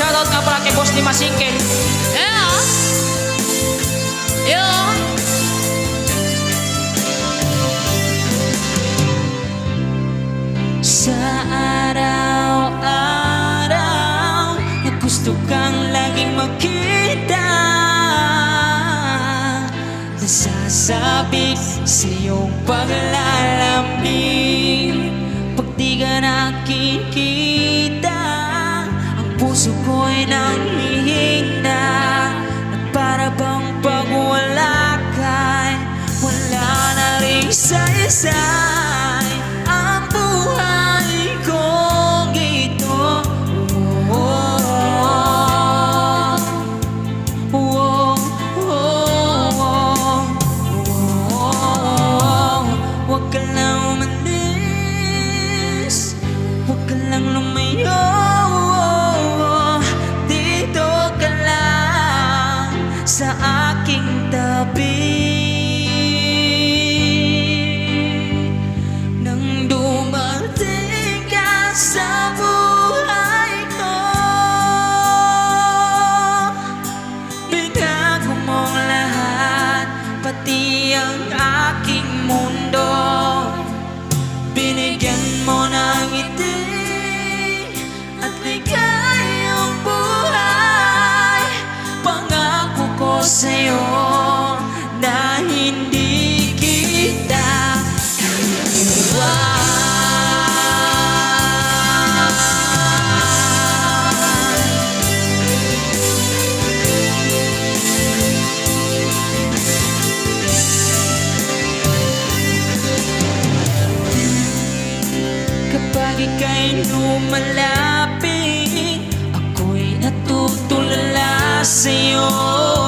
Shoutout nga pala kay Boss ni Masingke. Yeah. Yeah. Sa araw-araw na gusto kang laging makita Nasasabik sa iyong paglalambing Pag di ka nakikinig Puso ko'y nanghihina At para bang pagwala ka'y Wala na rin sa isa. aking tabi. ika'y lumalapit. Ako'y natutulala sa'yo.